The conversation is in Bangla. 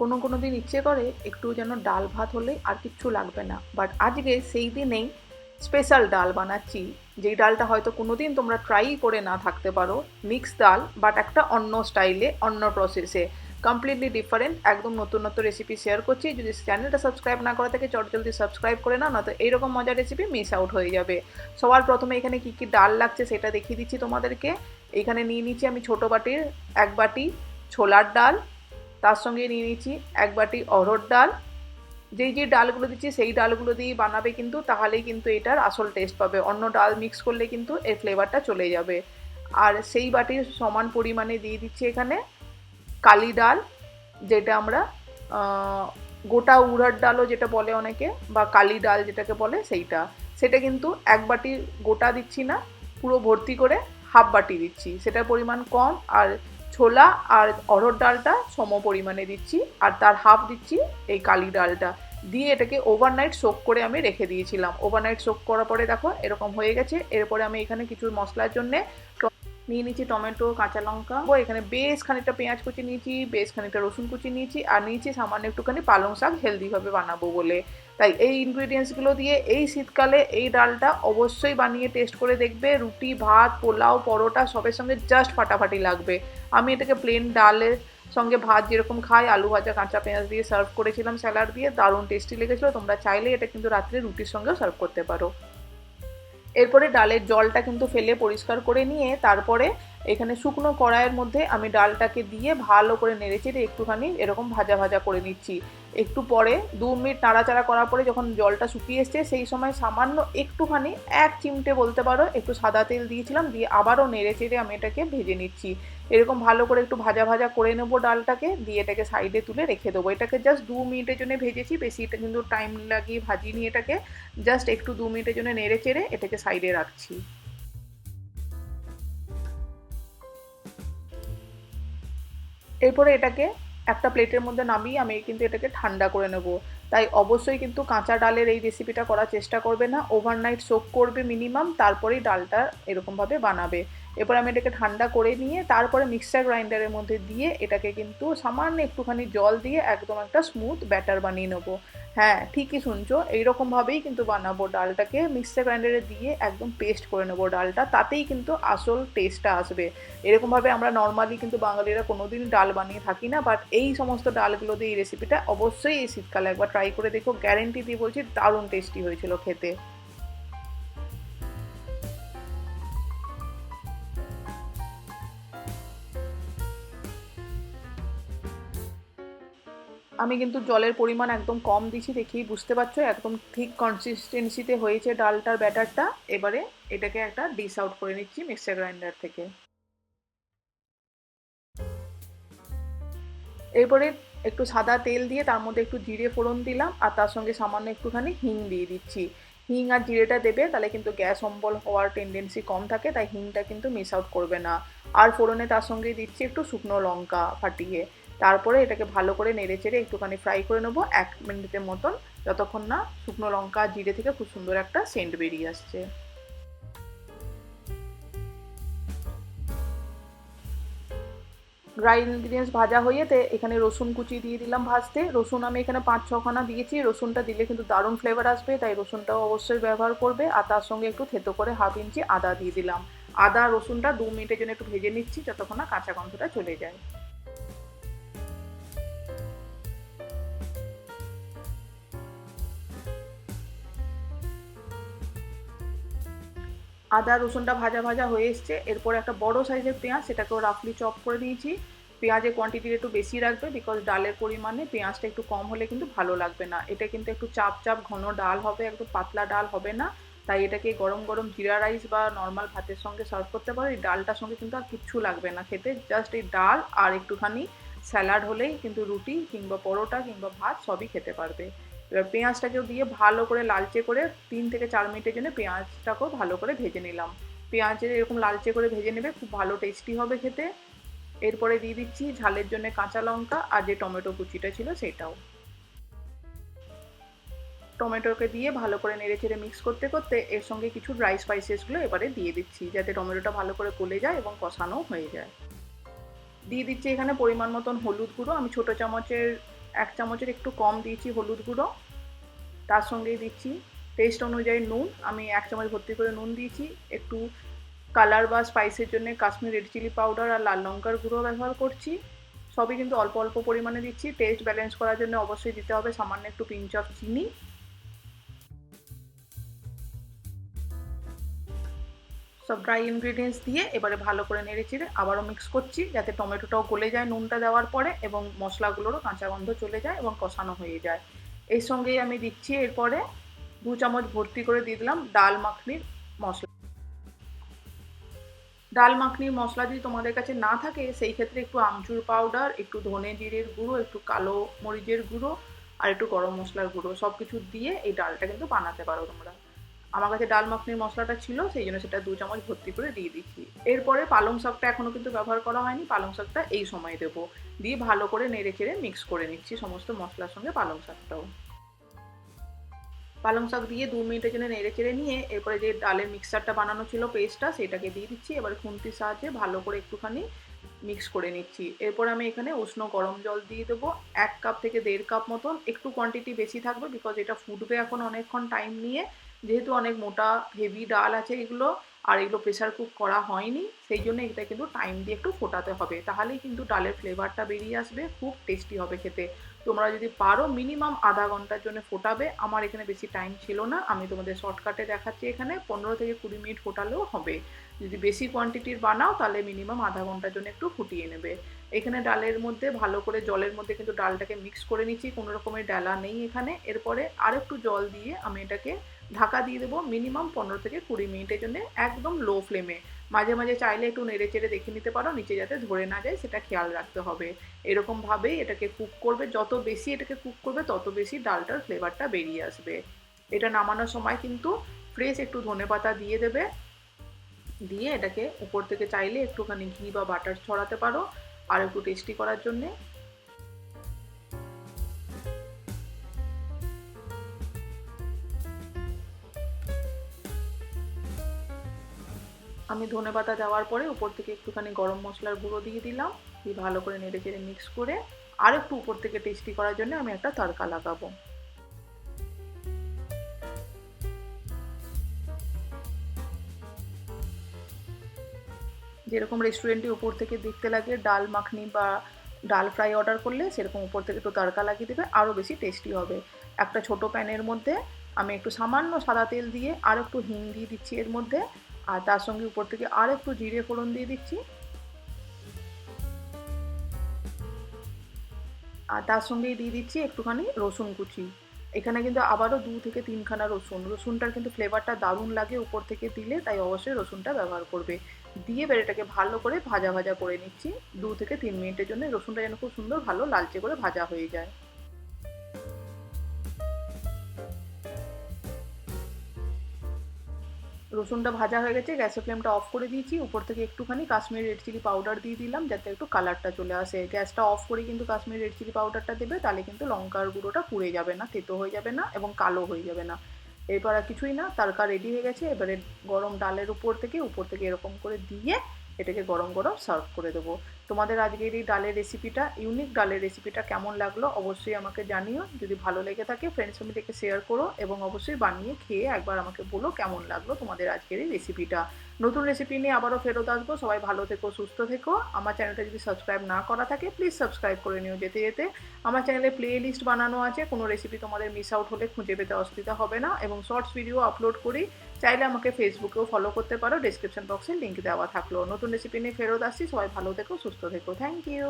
কোনো কোনো দিন ইচ্ছে করে একটু যেন ডাল ভাত হলে আর কিচ্ছু লাগবে না। বাট আজকে সেই দিনেই স্পেশাল ডাল বানাচ্ছি। যেই ডালটা হয়তো কোনো দিন তোমরা ট্রাই করে না থাকতে পারো মিক্স ডাল বাট একটা অন্য স্টাইলে অন্য প্রসেসে কমপ্লিটলি ডিফারেন্ট একদম নতুন নতুন রেসিপি শেয়ার করছি। যদি চ্যানেলটা সাবস্ক্রাইব না করা থাকে, চট জলদি সাবস্ক্রাইব করে নাও না তো এইরকম মজার রেসিপি মিস আউট হয়ে যাবে। সবার প্রথমে এখানে কি কি ডাল লাগছে সেটা দেখিয়ে দিচ্ছি তোমাদেরকে। এখানে নিয়ে নিচ্ছি আমি ছোটো বাটির এক বাটি ছোলার ডাল তার সঙ্গে নিয়ে নিচ্ছি এক বাটি অরহর ডাল। যেই যে ডালগুলো দিচ্ছি, সেই ডালগুলো দিয়ে বানাবে কিন্তু, তাহলেই কিন্তু এটার আসল টেস্ট পাবে। অন্য ডাল মিক্স করলে কিন্তু এর ফ্লেভারটা চলে যাবে। আর সেই বাটির সমান পরিমাণে দিয়ে দিচ্ছি এখানে কালি ডাল, যেটা আমরা গোটা উড়ার ডালও যেটা বলে অনেকে, বা কালি ডাল যেটাকে বলে সেইটা। সেটা কিন্তু এক বাটি গোটা দিচ্ছি না, পুরো ভর্তি করে হাফ বাটি দিচ্ছি। সেটার পরিমাণ কম আর ছোলা আর অরহর ডালটা সম পরিমাণে দিচ্ছি, আর তার হাফ দিচ্ছি এই কালি ডালটা। দিয়ে এটাকে ওভারনাইট শোক করে আমি রেখে দিয়েছিলাম। ওভারনাইট শোক করার পরে দেখো, এরকম হয়ে গেছে। এরপরে আমি এখানে কিছু মশলার জন্যে নিয়ে নিয়েছি টমেটো, কাঁচা লঙ্কা। ও, এখানে বেশ খানিকটা পেঁয়াজ কুচি নিয়েছি, বেশ খানিকটা রসুন কুচি নিয়েছি, আর নিয়েছি সামান্য একটুখানি পালং শাক হেলদিভাবে বানাবো বলে। তাই এই ইনগ্রিডিয়েন্টসগুলো দিয়ে এই শীতকালে এই ডালটা অবশ্যই বানিয়ে টেস্ট করে দেখবে। রুটি, ভাত, পোলাও, পরোটা সবের সঙ্গে জাস্ট ফাটাফাটি লাগবে। আমি এটাকে প্লেন ডালের সঙ্গে ভাত যেরকম খাই, আলু ভাজা, কাঁচা পেঁয়াজ দিয়ে সার্ভ করেছিলাম স্যালাড দিয়ে, দারুণ টেস্টি লেগেছিলো। তোমরা চাইলে এটা কিন্তু রাত্রে রুটির সঙ্গেও সার্ভ করতে পারো। এরপরে ডালের জলটা কিন্তু ফেলে পরিষ্কার করে নিয়ে তারপরে এখানে শুকনো কড়াইয়ের মধ্যে আমি ডালটাকে দিয়ে ভালো করে নেড়েচেড়ে একটুখানি এরকম ভাজা ভাজা করে নিচ্ছি। একটু পরে দু মিনিট নাড়াচাড়া করার পরে যখন জলটা শুকিয়ে এসছে, সেই সময় সামান্য একটুখানি এক চিমটে বলতে পারো, একটু সাদা তেল দিয়েছিলাম, দিয়ে আবারও নেড়ে চেড়ে আমি এটাকে ভেজে নিচ্ছি। এরকম ভালো করে একটু ভাজা ভাজা করে নেব ডালটাকে, দিয়ে এটাকে সাইডে তুলে রেখে দেবো। এটাকে জাস্ট দু মিনিটের জন্য ভেজেছি, বেশি এটা কিন্তু টাইম লাগিয়ে ভাজিনি এটাকে। জাস্ট একটু দু মিনিটের জন্য নেড়ে চেড়ে এটাকে সাইডে রাখছি। এরপরে এটাকে একটা প্লেটের মধ্যে নামিয়ে আমি কিন্তু এটাকে ঠান্ডা করে নেব। তাই অবশ্যই কিন্তু কাঁচা ডালের এই রেসিপিটা করার চেষ্টা করবে না। ওভারনাইট সোক করবে মিনিমাম তারপরেই ডালটা এরকমভাবে বানাবে। এরপর আমি এটাকে ঠান্ডা করে নিয়ে, তারপরে মিক্সার গ্রাইন্ডারের মধ্যে দিয়ে এটাকে কিন্তু সামান্য একটুখানি জল দিয়ে একদম একটা স্মুথ ব্যাটার বানিয়ে নেব। হ্যাঁ ঠিকই শুনছো। এইরকমভাবেই কিন্তু বানাবো ডালটাকে। মিক্সার গ্রাইন্ডারে দিয়ে একদম পেস্ট করে নেব ডালটা। তাতেই কিন্তু আসল টেস্টটা আসবে। এরকমভাবে আমরা নর্মালি কিন্তু বাঙালিরা কোনোদিন ডাল বানিয়ে থাকি না বাট এই সমস্ত ডালগুলো দিয়ে এই রেসিপিটা অবশ্যই এই শীতকালে একবার ট্রাই করে দেখো। গ্যারেন্টি দিয়ে বলছি দারুণ টেস্টি হয়েছিল খেতে। আমি কিন্তু জলের পরিমাণ একদম কম দিছি দেখেই বুঝতে পারছ, একদম ঠিক কনসিস্টেন্সিতে হয়েছে ডালটার ব্যাটারটা। এবারে এটাকে একটা ডিশ আউট করে নিচ্ছি মিক্সার গ্রাইন্ডার থেকে। এরপরে একটু সাদা তেল দিয়ে তার মধ্যে একটু জিরে ফোড়ন দিলাম, আর তার সঙ্গে সামান্য একটুখানি হিং দিয়ে দিচ্ছি। হিং আর জিরেটা দেবে, তাহলে কিন্তু গ্যাস অম্বল হওয়ার টেন্ডেন্সি কম থাকে, তাই হিংটা কিন্তু মিস আউট করবে না। আর ফোড়নে তার সঙ্গে দিচ্ছি একটু শুকনো লঙ্কা ফাটিয়ে। তারপরে এটাকে ভালো করে নেড়ে চেড়ে একটুখানি ফ্রাই করে নেব, এক মিনিটের মতন। যতক্ষণ না শুকনো লঙ্কা, জিরে থেকে খুব সুন্দর একটা সেন্ট বেরিয়ে আসছে। ড্রাই ইনগ্রিডিয়েন্টস ভাজা হয়েতে এখানে রসুন কুচি দিয়ে দিলাম ভাজতে। রসুন আমি এখানে পাঁচ ছখানা দিয়েছি। রসুনটা দিলে কিন্তু দারুণ ফ্লেভার আসবে, তাই রসুনটাও অবশ্যই ব্যবহার করবে। আর তার সঙ্গে একটু থেতো করে হাফ ইঞ্চি আদা দিয়ে দিলাম। আদা, রসুনটা দু মিনিটের জন্য একটু ভেজে নিচ্ছি, যতক্ষণ না কাঁচা গন্ধটা চলে যায়। আদা রসুনটা ভাজা ভাজা হয়ে এসছে। এরপর একটা বড় সাইজের পেঁয়াজ, সেটাকেও রাফলি চপ করে দিয়েছি পেঁয়াজের কোয়ান্টিটি একটু বেশি রাখবে বিকজ ডালের পরিমাণে পেঁয়াজটা একটু কম হলে কিন্তু ভালো লাগবে না। এটা কিন্তু একটু চাপ চাপ, ঘন ডাল হবে একটু পাতলা ডাল হবে না। তাই এটাকে গরম গরম জিরা রাইস বা নর্মাল ভাতের সঙ্গে সার্ভ করতে পারো। এই ডালটার সঙ্গে কিন্তু আর কিচ্ছু লাগবে না খেতে। জাস্ট এই ডাল আর একটুখানি স্যালাড হলেই কিন্তু রুটি কিংবা পরোটা কিংবা ভাত সবই খেতে পারবে। পেঁয়াজটাকেও দিয়ে ভালো করে লালচে করে তিন থেকে চার মিনিটের জন্য পেঁয়াজটাকেও ভালো করে ভেজে নিলাম। পেঁয়াজের এরকম লালচে করে ভেজে নেবে, খুব ভালো টেস্টি হবে খেতে। এরপরে দিয়ে দিচ্ছি ঝালের জন্য কাঁচা লঙ্কা আর যে টমেটো কুচিটা ছিল সেটাও। টমেটোকে দিয়ে ভালো করে নেড়ে চেড়ে মিক্স করতে করতে এর সঙ্গে কিছু ড্রাই স্পাইসেসগুলো এবারে দিয়ে দিচ্ছি, যাতে টমেটোটা ভালো করে গলে যায় এবং কষানো হয়ে যায়। দিয়ে দিচ্ছি এখানে পরিমাণ মতন হলুদ গুঁড়ো, আমি ছোটো চামচের এক চামচের একটু কম দিয়েছি হলুদ গুঁড়ো। তার সঙ্গেই দিচ্ছি টেস্ট অনুযায়ী নুন। আমি এক চামচ ভর্তি করে নুন দিয়েছি। একটু কালার বা স্পাইসের জন্য কাশ্মীর রেড চিলি পাউডার আর লাল লঙ্কার গুঁড়ো ব্যবহার করছি। সবই কিন্তু অল্প অল্প পরিমাণে দিচ্ছি। টেস্ট ব্যালেন্স করার জন্য অবশ্যই দিতে হবে সামান্য একটু পিঞ্চ অফ চিনি। সব ড্রাই ইনগ্রিডিয়েন্টস দিয়ে এবারে ভালো করে নেড়ে চেড়ে আবারও মিক্স করছি যাতে টমেটোটাও গলে যায় নুনটা দেওয়ার পরে এবং মশলাগুলোরও কাঁচা গন্ধ চলে যায় এবং কষানো হয়ে যায়। এর সঙ্গেই আমি দিচ্ছি এরপরে দু চামচ ভর্তি করে দিয়ে দিলাম ডাল মাখনির মশলা। ডাল মাখনির মশলা যদি তোমাদের কাছে না থাকে, সেই ক্ষেত্রে একটু আমচুর পাউডার একটু ধনে জিরের গুঁড়ো, একটু কালো মরিচের গুঁড়ো আর একটু গরম মশলার গুঁড়ো সব কিছু দিয়ে এই ডালটা কিন্তু বানাতে পারো তোমরা। আমার কাছে ডাল মাখনির মশলাটা ছিল, সেই জন্য সেটা দু চামচ ভর্তি করে দিয়ে দিচ্ছি। এরপরে পালং শাকটা এখনও কিন্তু ব্যবহার করা হয়নি, পালং শাকটা এই সময় দেবো। দিয়ে ভালো করে নেড়ে চেড়ে মিক্স করে নিচ্ছি সমস্ত মশলার সঙ্গে পালং শাকটাও। পালং শাক দিয়ে দু মিনিটের জন্য নেড়ে চেড়ে নিয়ে এরপরে যে ডালের মিক্সারটা বানানো ছিল পেস্টটা সেটাকে দিয়ে দিচ্ছি। এবার খুন্তির সাহায্যে ভালো করে একটুখানি মিক্স করে নিচ্ছি। এরপর আমি এখানে উষ্ণ গরম জল দিয়ে দেবো। এক কাপ থেকে দেড় কাপ মতন, একটু কোয়ান্টিটি বেশি থাকবে বিকজ এটা ফুটবে এখন অনেকক্ষণ টাইম নিয়ে। যেহেতু অনেক মোটা হেভি ডাল আছে এগুলো, আর এগুলো প্রেশার কুক করা হয়নি, সেই জন্য এটা কিন্তু টাইম দিয়ে একটু ফোটাতে হবে। তাহলেই কিন্তু ডালের ফ্লেভারটা বেরিয়ে আসবে, খুব টেস্টি হবে খেতে। তোমরা যদি পারো মিনিমাম আধা ঘণ্টার জন্য ফোটাবে, আমার এখানে বেশি টাইম ছিল না, আমি তোমাদের শর্টকাটে দেখাচ্ছি এখানে, পনেরো থেকে কুড়ি মিনিট ফোটালেও হবে। যদি বেশি কোয়ান্টিটির বানাও, তাহলে মিনিমাম আধা ঘণ্টার জন্য একটু ফুটিয়ে নেবে। এখানে ডালের মধ্যে ভালো করে, জলের মধ্যে কিন্তু ডালটাকে মিক্স করে নিচ্ছি, কোনো রকমের ডালা নেই এখানে। এরপরে আরেকটু জল দিয়ে আমি এটাকে ঢাকা দিয়ে দেবো মিনিমাম পনেরো থেকে কুড়ি মিনিটের জন্য একদম লো ফ্লেমে মাঝে মাঝে চাইলে একটু নেড়ে চেড়ে দেখে নিতে পারো, নিচে যাতে ধরে না যায় সেটা খেয়াল রাখতে হবে। এরকমভাবেই এটাকে কুক করবে, যত বেশি এটাকে কুক করবে তত বেশি ডালটার ফ্লেভারটা বেরিয়ে আসবে। এটা নামানোর সময় কিন্তু ফ্রেশ একটু ধনে পাতা দিয়ে দেবে। দিয়ে এটাকে উপর থেকে চাইলে একটুখানি ঘি বা বাটার ছড়াতে পারো, আর একটু টেস্টি করার জন্যে। আমি ধনে পাতা দেওয়ার পরে উপর থেকে একটুখানি গরম মশলার গুঁড়ো দিয়ে দিলাম, দিয়ে ভালো করে নেড়ে চেড়ে মিক্স করে আর একটু উপর থেকে টেস্টি করার জন্য আমি একটা তড়কা লাগাবো। যেরকম রেস্টুরেন্টে উপর থেকে দেখতে লাগে, ডাল মাখনি বা ডাল ফ্রাই অর্ডার করলে সেরকম উপর থেকে একটু তড়কা লাগিয়ে দেবে, আরও বেশি টেস্টি হবে। একটা ছোট প্যানের মধ্যে আমি একটু সামান্য সাদা তেল দিয়ে আর একটু হিং দিয়ে দিচ্ছি এর মধ্যে আর তার সঙ্গে উপর থেকে আর একটু জিরে ফোড়ন দিয়ে দিচ্ছি। আর তার সঙ্গেই দিয়ে দিচ্ছি একটুখানি রসুন কুচি। এখানে কিন্তু আবারও দু থেকে তিনখানা রসুন। রসুনটার কিন্তু ফ্লেভারটা দারুণ লাগে উপর থেকে দিলে, তাই অবশ্যই রসুনটা ব্যবহার করবে। দিয়ে বেড়েটাকে ভালো করে ভাজা ভাজা করে নিচ্ছি। দু থেকে তিন মিনিটের জন্য রসুনটা যেন খুব সুন্দর ভালো লালচে করে ভাজা হয়ে যায়। রসুনটা ভাজা হয়ে গেছে, গ্যাসের ফ্লেমটা অফ করে দিয়েছি। উপর থেকে একটুখানি কাশ্মীরি রেড চিলি পাউডার দিয়ে দিলাম, যাতে একটু কালারটা চলে আসে। গ্যাসটা অফ করে কিন্তু কাশ্মীরি রেড চিলি পাউডারটা দেবে, তাহলে কিন্তু লঙ্কার গুঁড়োটা পুড়ে যাবে না, তেতো হয়ে যাবে না এবং কালো হয়ে যাবে না। এরপর আর কিছুই না, তারকা রেডি হয়ে গেছে, এবারে গরম ডালের উপর থেকে উপর থেকে এরকম করে দিয়ে এটাকে গরম গরম সার্ভ করে দেবো। তোমাদের আজকের এই ডালের রেসিপিটা ইউনিক ডালের রেসিপিটা কেমন লাগল অবশ্যই আমাকে জানিও। যদি ভালো লেগে থাকে ফ্রেন্ডস ফ্যামিলিকে শেয়ার করো এবং অবশ্যই বানিয়ে খেয়ে একবার আমাকে বলো কেমন লাগল তোমাদের আজকের এই রেসিপিটা নতুন রেসিপি নিয়ে আবারও ফেরত আসব। সবাই ভালো থেকো, সুস্থ থেকো। আমার চ্যানেলটা যদি সাবস্ক্রাইব না করা থাকে প্লিজ সাবস্ক্রাইব করে নিও যেতে যেতে। আমার চ্যানেলে প্লে লিস্ট বানানো আছে। কোনো রেসিপি তোমাদের মিস আউট হলে খুঁজে পেতে অসুবিধা হবে না। এবং শর্টস ভিডিও আপলোড করি। চাইলে আমাকে ফেসবুকেও ফলো করতে পারো। ডিসক্রিপশন বক্সে লিঙ্ক দেওয়া থাকল। নতুন রেসিপি নিয়ে ফেরত আসছি। সবাই ভালো থেকো, সুস্থ থেকো। Thank you